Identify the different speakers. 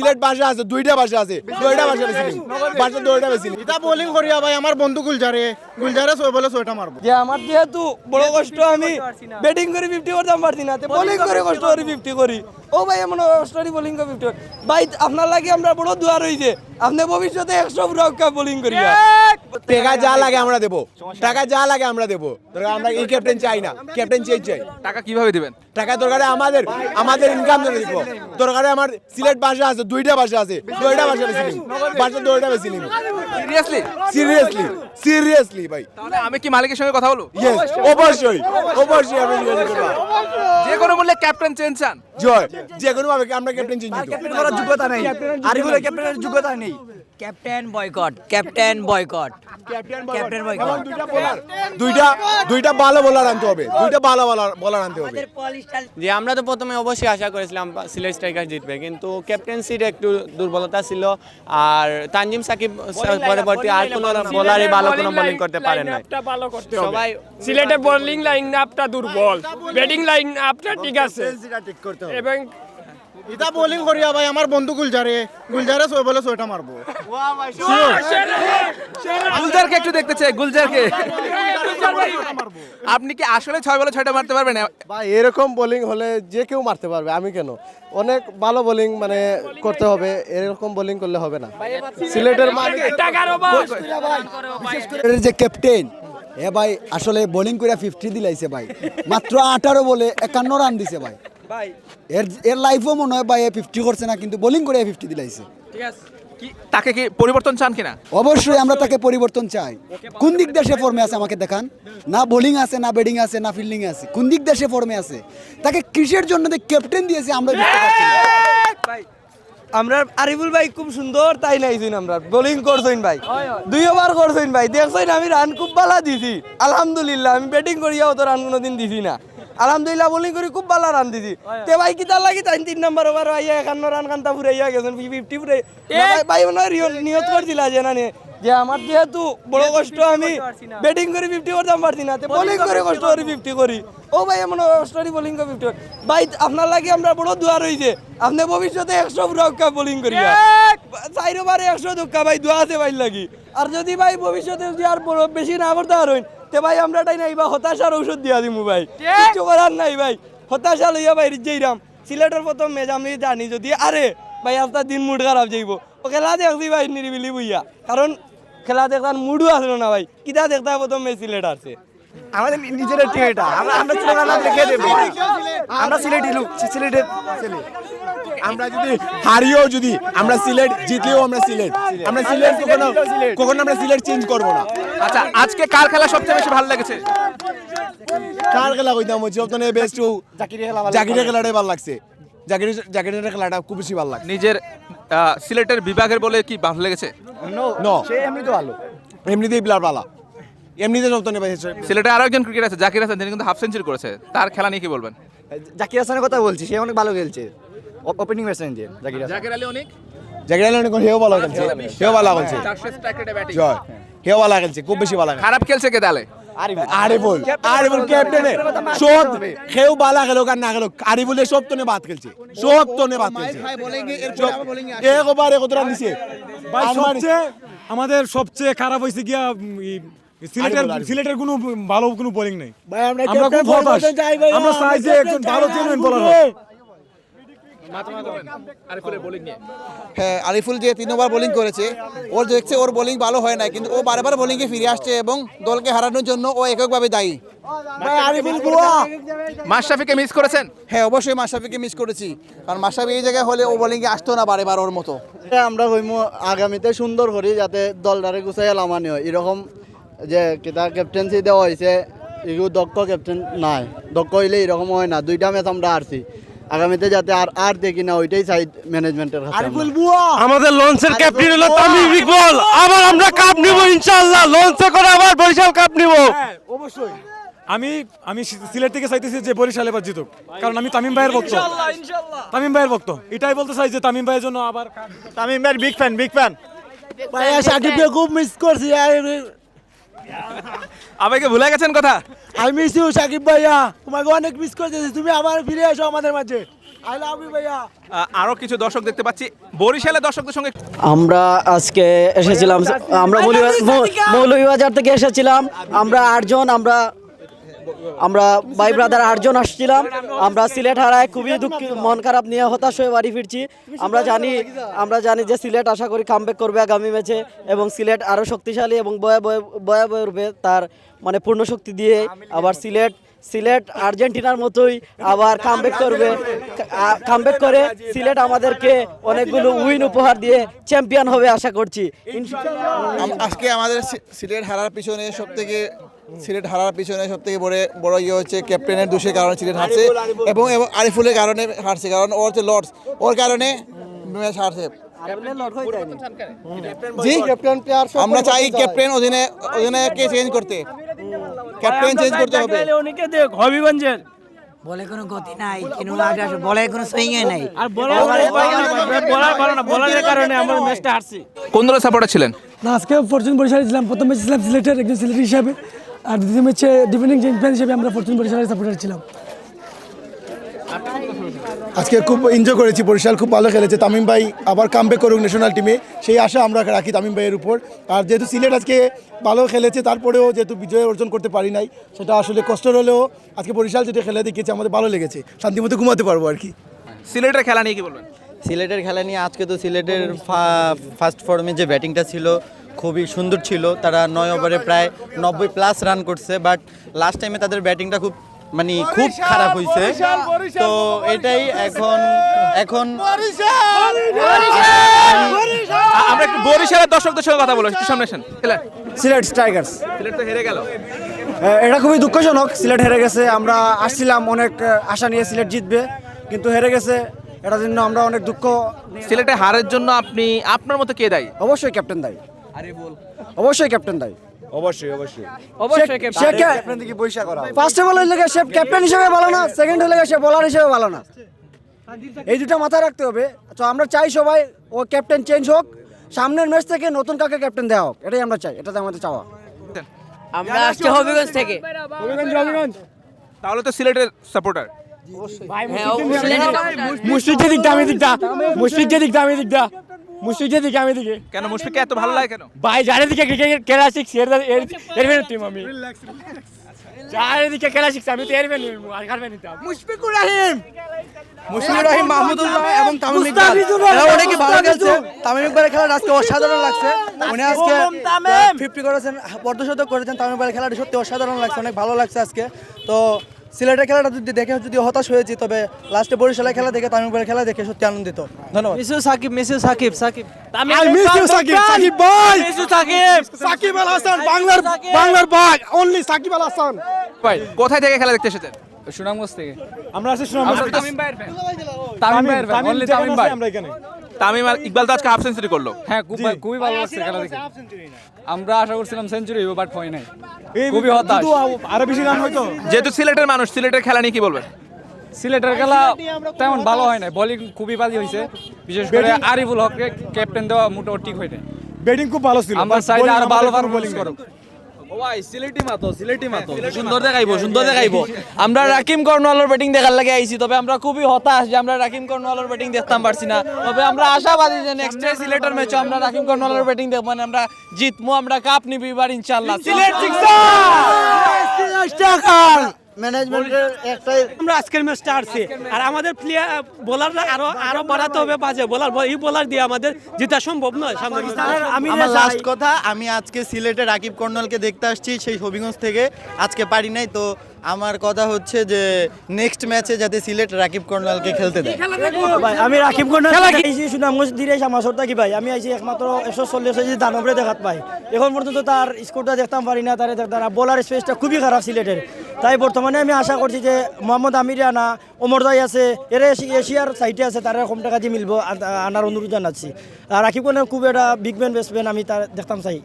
Speaker 1: সিলেট ভাষা আছে দুইটা ভাষা আছে। দুইটা ভাষা বেশি। ভাষা দুইটা বেশি।
Speaker 2: এটা বোলিং করিয়া ভাই আমার বন্ধু গুলজারে। গুলজারে ছয় বলে ছয়টা মারবো।
Speaker 3: যে আমার যেহেতু বড় কষ্ট আমি ব্যাটিং করে ফিফটি করতাম পারছি না। বোলিং করে কষ্ট করি ফিফটি করি। ও ভাই এমন কষ্ট করি বোলিং করে। ফিফটি ভাই আপনার লাগে আমরা বড় দুয়ার হইছে। আপনি ভবিষ্যতে একশো পুরো বোলিং করি
Speaker 1: টাকা যা লাগে আমরা দেবো। টাকা যা লাগে আমরা দেবো। দরকার আমরা এই ক্যাপ্টেন চাই না। ক্যাপ্টেন চেঞ্জ চাই।
Speaker 4: টাকা কীভাবে দিবেন?
Speaker 1: টাকা দরকারে আমাদের আমাদের ইনকাম ধরে দিব। দরকারে আমার সিলেট বাসা আছে দুইটা বাসা আছে। দুইটা বাসা বেশি বাসা ভাষা দুইটা বেশি নিব
Speaker 4: সিরিয়াসলি
Speaker 1: সিরিয়াসলি সিরিয়াসলি ভাই।
Speaker 4: তাহলে আমি কি মালিকের সঙ্গে কথা বলব?
Speaker 1: ইয়েস অবশ্যই। অবশ্যই আমি জিজ্ঞাসা করব
Speaker 4: যে কোনো মূল্যে ক্যাপ্টেন চেঞ্জ চান।
Speaker 1: জয় যে কোনো ভাবে আমরা ক্যাপ্টেন চেঞ্জ দিব
Speaker 3: করার যোগ্যতা নেই। ক্যাপ্টেনের যোগ্যতা নেই।
Speaker 5: Captain boycott captain boycott captain boycott
Speaker 1: দুইটা দুইটা দুইটা ভালো বোলার আনতে হবে। দুইটা ভালো বলার বলার আনতে হবে।
Speaker 6: যে আমরা তো প্রথমে অবশ্যই আশা করেছিলাম সিলেট স্ট্রাইকার জিতবে কিন্তু ক্যাপ্টেন ক্যাপ্টেন্সির একটু দুর্বলতা ছিল। আর তানজিম সাকিব পরবর্তী আর কোনো বোলারই ভালো কোনো বোলিং করতে পারেন না
Speaker 7: ভালো করতে হবে।
Speaker 6: সবাই
Speaker 7: সিলেটে বোলিং লাইন আপটা দুর্বল ব্যাটিং লাইন আপটা ঠিক আছে। এবং
Speaker 2: এটা বোলিং করিয়া ভাই আমার বন্ধু গুলজারে গুলজারে ছয় বলে ছয়টা মারবো।
Speaker 4: গুলজারকে একটু দেখতে চাই গুলজারকে। আপনি কি আসলে ছয় বলে ছয়টা মারতে পারবেন?
Speaker 8: ভাই এরকম বোলিং হলে যে কেউ মারতে পারবে আমি কেন? অনেক ভালো বোলিং মানে করতে হবে এরকম বোলিং করলে হবে না। সিলেটের
Speaker 9: যে ক্যাপ্টেন এ ভাই আসলে বোলিং করে ফিফটি দিলাইছে ভাই। মাত্র আঠারো বলে একান্ন রান দিছে ভাই।
Speaker 3: ভাই।
Speaker 9: এর এর লাইফও মনে হয় ভাই ফিফটি করছে না কিন্তু বোলিং করে ফিফটি দিলাইছে।
Speaker 4: কি তাকে কি পরিবর্তন চান কিনা?
Speaker 9: অবশ্যই আমরা তাকে পরিবর্তন চাই। কোন দিক দেশে ফর্মে আছে আমাকে দেখান। না বোলিং আছে না ব্যাটিং আছে না ফিল্ডিং আছে। কোন দিক দেশে ফর্মে আছে? তাকে কিসের জন্য ক্যাপ্টেন দিয়েছে আমরা বুঝতে পারছি না।
Speaker 3: ভাই। আমরা আরিফুল ভাই খুব সুন্দর তাই নাইছেন আমরা। বোলিং করছেন ভাই। দুই ওভার করছেন ভাই। দেখছেন আমি রান খুব ভালো দিছি। আলহামদুলিল্লাহ আমি ব্যাটিং করিয়াও তো রান কোনোদিন দিছি না। আলহামদুলিল্লাহ বোলিং করি খুব ভালো রান দিছি। তে ভাই কি তার লাগি তাই তিন নাম্বার ওভার আইয়া একান্ন রান কান্তা ফুরাইয়া গেছেন ফিফটি ফুরাই না ভাই- ভাই মনে হয় নিয়ত করছিল যে না যে আমার যেহেতু বড় কষ্ট আমি ব্যাটিং করে ফিফটি করতাম পারছি না বোলিং করে কষ্ট করি ফিফটি করি। ও ভাই এমন কষ্ট করি বোলিং করে। ফিফটি ভাই আপনার লাগে আমরা বড় দুয়ার হইছে আপনি ভবিষ্যতে একশো রক্ষা বোলিং করি চাইরো বারে একশো দক্ষা ভাই দোয়া আছে ভাই লাগি। আর যদি ভাই ভবিষ্যতে যদি আর বড় বেশি না করতে পারেন তে ভাই আমরা তাই নাই বা হতাশার ঔষধ দিয়া দিমু ভাই। কিছু করার নাই ভাই। হতাশা লইয়া ভাই যাইরাম। সিলেটের প্রথম ম্যাচ আমি জানি যদি আরে ভাই আপনার দিন মুড খারাপ যাইব। ও খেলা দেখছি ভাই নিরিবিলি বইয়া। কারণ খেলা দেখতার মুডও আসলো না ভাই। কিতা দেখতা প্রথম ম্যাচ সিলেট আসছে?
Speaker 2: আমাদের নিজের টিম এটা। আমরা আমরা ছোটবেলা দেখে দেবো। আমরা সিলেটি লোক সিলেটের ছেলে।
Speaker 1: আমরা যদি হারিয়েও যদি আমরা সিলেট জিতলেও আমরা সিলেট। আমরা সিলেট কখনো কখনো আমরা সিলেট চেঞ্জ করব না।
Speaker 4: আচ্ছা আজকে কার খেলা সবচেয়ে বেশি ভালো লেগেছে?
Speaker 1: কার খেলা কইতাম হচ্ছে ওখানে বেস্ট
Speaker 2: জাকিরের খেলা
Speaker 1: জাকিরের খেলাটাই ভালো লাগছে। জাকিরের জাকিরের খেলাটা খুব বেশি ভালো লাগছে।
Speaker 4: নিজের সিলেটের বিভাগের বলে কি ভালো লেগেছে?
Speaker 1: নো
Speaker 2: সে এমনি তো ভালো।
Speaker 1: এমনিতেই প্লেয়ার ভালো। এমনিতে সব তো নেবে
Speaker 4: সিলেটে আরও একজন ক্রিকেট আছে জাকির হাসান তিনি কিন্তু হাফ সেঞ্চুরি করেছে। তার খেলা নিয়ে কি বলবেন?
Speaker 2: জাকির হাসানের কথা বলছি সে অনেক ভালো খেলছে। Opening batsman Zakir Hasan.
Speaker 4: Zakir Ali অনেক?
Speaker 1: জাকির হেও ভালো খেলছে। হেও ভালো খেলছে।
Speaker 4: চারশো স্ট্রাইক রেটে ব্যাটিং
Speaker 1: জয়। হেও ভালো খেলছে খুব বেশি ভালো
Speaker 4: খারাপ খেলছে। কে তাহলে?
Speaker 1: আরিফুল। আরিফুল। ক্যাপ্টেনে সব খেউ বালা খেলো আর না খেলো আরিফুলের সব তনে বাদ খেলছে। সব তনে বাদ খেলছে। এক ওভার এক রান দিছে
Speaker 10: ভাই
Speaker 1: আনুমানিক-
Speaker 10: সবচেয়ে আমাদের সবচেয়ে খারাপ হয়েছে গিয়া সিলেটের। সিলেটের কোনো ভালো কোনো বোলিং নেই। আমরা খুব হতাশ। আমরা চাই যে একজন ভালো জেনুইন বোলার হোক
Speaker 4: আরিফুলের বোলিং নিয়ে
Speaker 8: হ্যাঁ আরিফুল যে তিন ওভার বোলিং করেছে ওর দেখছে ওর বোলিং ভালো হয় না কিন্তু ও বারবার বোলিংয়ে ফিরে আসছে এবং দলকে হারানোর জন্য ও এককভাবে দায়ী।
Speaker 1: আরিফুল বুয়া
Speaker 4: মাশরাফিকে মিস করেছেন?
Speaker 8: হ্যাঁ অবশ্যই মাশরাফিকে মিস করেছি। কারণ মাশরাফি এই জায়গায় হলে ও বোলিংয়ে আসতো না বারে বার ওর মতো।
Speaker 2: আমরা হইমু আগামীতে সুন্দর করি যাতে দলটারে গুছাইয়া লামানি হয় এরকম যে কিতা ক্যাপ্টেন্সি দেওয়া হয়েছে এগুলো দক্ষ ক্যাপ্টেন নাই। দক্ষ হইলে এরকম হয় না। দুইটা ম্যাচ আমরা হারছি। আগামীতে যাতে আর আর দেখি না ওইটাই চাই ম্যানেজমেন্টের কাছে
Speaker 10: আমাদের লঞ্চের ক্যাপ্টেন হলো তামিম ইকবল। আবার আমরা কাপ নিব ইনশাআল্লাহ। লঞ্চে করে আবার বরিশাল কাপ নিব। অবশ্যই। আমি আমি সিলেট থেকে চাইতেছি যে বরিশাল এবার জিতুক। কারণ আমি তামিম ভাইয়ের ভক্ত। তামিম ভাইয়ের ভক্ত। এটাই বলতে চাই যে তামিম ভাইয়ের জন্য আবার
Speaker 2: তামিম ভাই বিগ ফ্যান বিগ ফ্যান
Speaker 1: ভাইয়া সাকিবকে খুব মিস করছি
Speaker 4: আমাকে ভুলে গেছেন কথা?
Speaker 1: আই মিস ইউ সাকিব ভাইয়া। তোমাকে অনেক মিস করতেছি তুমি আবার ফিরে আসো আমাদের মাঝে।
Speaker 4: আহ, আরও কিছু দর্শক দেখতে পাচ্ছি। বরিশালের দর্শকদের সঙ্গে
Speaker 2: আমরা আজকে এসেছিলাম আমরা মৌলভীবাজার থেকে এসেছিলাম। আমরা আটজন আমরা আমরা ভাই ব্রাদার আটজন আসছিলাম। আমরা সিলেট হারায় খুবই দুঃখ মন খারাপ নিয়ে হতাশ হয়ে বাড়ি ফিরছি। আমরা জানি আমরা জানি যে সিলেট আশা করি কামব্যাক করবে আগামী ম্যাচে এবং সিলেট আরও শক্তিশালী এবং বয়ে বয়ে বয়ে বয়ে উঠবে তার মানে পূর্ণ শক্তি দিয়ে আবার সিলেট সিলেট আর্জেন্টিনার মতোই আবার কামব্যাক করবে। কামব্যাক করে সিলেট আমাদেরকে অনেকগুলো উইন উপহার দিয়ে চ্যাম্পিয়ন হবে আশা করছি।
Speaker 1: আজকে আমাদের সিলেট হারার পিছনে সব থেকে সিলেট হারার পিছনে সব থেকে বড় বড় ইয়ে হচ্ছে ক্যাপ্টেনের দোষের কারণে সিলেট হারছে এবং এবং আরিফুলের কারণে হারছে কারণ ওর হচ্ছে লর্ডস। ওর কারণে ম্যাচ হারছে। আমরা চাই ক্যাপ্টেন অধীনে অধীনে কে চেঞ্জ করতে। ক্যাপ্টেন চেঞ্জ করতে হবে।
Speaker 7: উনিকে দেখ হবিগঞ্জের।
Speaker 5: বলে কোনো গতি নাই কিন্তু আগে আসে বলে কোনো সুইং নাই।
Speaker 7: আর বলার বলার ভালো না বলারের কারণে আমরা ম্যাচটা হারছি।
Speaker 4: কোন দলের সাপোর্টার ছিলেন?
Speaker 11: না আজকে ফরচুন বরিশাল ছিলাম প্রথম ম্যাচে ছিলাম সিলেটের একজন সিলেট হিসাবে। আর দ্বিতীয় ম্যাচে ডিফেন্ডিং চ্যাম্পিয়ন হিসেবে আমরা ফরচুন বরিশালের সাপোর্টার ছিলাম।
Speaker 10: আজকে খুব এনজয় করেছি বরিশাল খুব ভালো খেলেছে। তামিম ভাই আবার কামব্যাক করুক ন্যাশনাল টিমে সেই আশা আমরা রাখি তামিম ভাইয়ের উপর। আর যেহেতু সিলেট আজকে ভালো খেলেছে তারপরেও যেহেতু বিজয় অর্জন করতে পারি নাই সেটা আসলে কষ্ট হলেও আজকে বরিশাল যেটা খেলে দেখিয়েছে আমাদের ভালো লেগেছে। শান্তিমতো ঘুমাতে পারব আর কি।
Speaker 4: সিলেটের খেলা নিয়ে কি বলবেন?
Speaker 2: সিলেটের খেলা নিয়ে আজকে তো সিলেটের ফার্স্ট ফর্মে যে ব্যাটিংটা ছিল খুবই সুন্দর ছিল। তারা নয় ওভারে প্রায় নব্বই প্লাস রান করছে বাট লাস্ট টাইমে তাদের ব্যাটিংটা খুব মানে খুব খারাপ হয়েছে। তো এটাই এখন এখন
Speaker 4: আমরা একটু বরিশালের দর্শকদের সঙ্গে কথা বলব একটু সামনে আসেন।
Speaker 8: সিলেট। স্ট্রাইকার্স
Speaker 4: সিলেট তো হেরে গেল।
Speaker 8: এটা খুবই দুঃখজনক সিলেট হেরে গেছে। আমরা আসছিলাম অনেক আশা নিয়ে সিলেট জিতবে কিন্তু হেরে গেছে। এটার জন্য আমরা অনেক দুঃখ
Speaker 4: সিলেটে হারের জন্য আপনি আপনার মতো কে দায়ী?
Speaker 8: অবশ্যই ক্যাপ্টেন দায়ী। অবশ্যই ক্যাপ্টেন দায়ী।
Speaker 10: অবশ্যই অবশ্যই।
Speaker 7: অবশ্যই
Speaker 8: সে ক্যাপ্টেন থেকে পয়সা করা ফার্স্ট অফ অল হইলে সে ক্যাপ্টেন হিসেবে ভালো না সেকেন্ড হইলে সে বোলার হিসেবে ভালো না। এই দুটো মাথায় রাখতে হবে। তো আমরা চাই সবাই ও ক্যাপ্টেন চেঞ্জ হোক সামনের ম্যাচ থেকে নতুন কাউকে ক্যাপ্টেন দেওয়া হোক। এটাই আমরা চাই এটাতে আমাদের চাওয়া।
Speaker 5: আমরা আসছি হবিগঞ্জ থেকে।
Speaker 4: তাহলে তো সিলেটের সাপোর্টার
Speaker 5: হ্যাঁ অবশ্যই।
Speaker 7: মুশফিকের দিকটা আমি দিকটা। মুশফিকের দিকটা আমি দিকটা। মুশফিকের দিকে আমি দিকে।
Speaker 4: কেন মুশফিককে এত ভালো লাগে কেন?
Speaker 7: ভাই যারে দিকে ক্রিকেট খেলা শিখছি এর এর এর টিম আমি। যারে দিকে খেলা শিখছি আমি তো এর ফ্যান আর কার ফ্যান নিতাম
Speaker 12: মুশফিকুর রহিম! মুশফিকুর রহিম মাহমুদুল্লাহ এবং তামিম ইকবাল। এরা অনেকে ভালো খেলছে। তামিম ইকবালের খেলাটা আজকে অসাধারণ লাগছে। উনি আজকে ফিফটি করেছেন অর্ধশতক করেছেন। তামিম ইকবালের খেলাটা সত্যি অসাধারণ লাগছে অনেক ভালো লাগছে আজকে। তো সিলেটের খেলাটা যদি দেখে যদি হতাশ হয়েছি তবে লাস্টে বরিশালের খেলা দেখে তামিম ইকবালের খেলা দেখে সত্যি আনন্দিত। ধন্যবাদ।
Speaker 5: Miss you Sakib miss you Sakib Sakib.
Speaker 7: I miss you Sakib Sakib boy
Speaker 5: miss you Sakib.
Speaker 7: Sakib Al Hasan বাংলার বাংলার বাগ অনলি সাকিব আল হাসান।
Speaker 4: ভাই কোথায় থেকে খেলা দেখতে এসেছেন?
Speaker 11: সুনামগঞ্জ থেকে। আমরা আসছি সুনামগঞ্জ।
Speaker 4: তামিম ভাইয়ের।
Speaker 11: তামিম ভাই অনলি তামিম ভাই। আমরা এখানে।
Speaker 4: তামিম আর ইকবাল তো আজকে হাফ সেঞ্চুরি করল।
Speaker 11: হ্যাঁ খুব খুবই ভালো লাগছে খেলা দেখে। আমরা আশা করছিলাম সেঞ্চুরি হইব বাট হয় নাই। খুবই হতাশ। আরও বেশি রান হয়তো
Speaker 4: যেহেতু সিলেটের মানুষ সিলেটের খেলা নিয়ে কি বলবেন?
Speaker 11: সিলেটের খেলা তেমন ভালো হয় নাই। বোলিং খুবই বাজে হয়েছে বিশেষ করে আরিফুল হককে ক্যাপ্টেন দেওয়া মোটো ঠিক হয় নাই।
Speaker 10: ব্যাটিং খুব ভালো ছিল
Speaker 11: আমরা চাইলে আরও ভালো ভালো বোলিং করুক।
Speaker 12: সুন্দর দেখাইবো সুন্দর দেখাইবো আমরা রাকিম কর্নওয়ালের ব্যাটিং দেখার লাগে আইছি তবে আমরা খুবই হতাশ যে আমরা রাকিম কর্নওয়ালের ব্যাটিং দেখতাম পারছি না তবে আমরা আশাবাদী যে নেক্সট ডে সিলেটের ম্যাচে আমরা রাকিম কর্নওয়ালের ব্যাটিং দেখব মানে আমরা জিতমু আমরা কাপ নিবি এবার ইনশাআল্লাহ সিলেট
Speaker 2: ম্যানেজমেন্টের একটাই
Speaker 7: আমরা আজকের ম্যাচটা হারছি। আর আমাদের প্লেয়ার বোলাররা আরও আরও বাড়াতে হবে বাজে। বোলার এই বোলার দিয়ে আমাদের জেতা সম্ভব নয় সামনে আমি
Speaker 2: আমার লাস্ট কথা আমি আজকে সিলেটে রাকিব কর্নলকে দেখতে আসছি সেই হবিগঞ্জ থেকে। আজকে পারি নাই তো আমার কথা হচ্ছে যে নেক্সট ম্যাচে যাতে সিলেট রাকিব কর্নলকে খেলতে দেয়।
Speaker 8: ভাই আমি রাকিব কর্নার আইছি সুনামগঞ্জ দিরে আমার সরতা কি ভাই? আমি আইছি একমাত্র একশো চল্লিশ কেজি দানবরে দেখাত পাই। এখন পর্যন্ত তার স্কোরটা দেখতাম পারি না তার তার বোলার স্পেসটা খুবই খারাপ সিলেটের। তাই বর্তমানে আমি আশা করছি যে মোহাম্মদ আমির আনা ওমর দাই আছে, এরা এশি- এশিয়ার সাইটে আছে, তারা কম টাকা দিয়ে মিলবো আনার অনুরোধ জানাচ্ছি। আর রাকিব খুব একটা বিগ ম্যান ব্যাটসম্যান আমি তার দেখতাম চাই।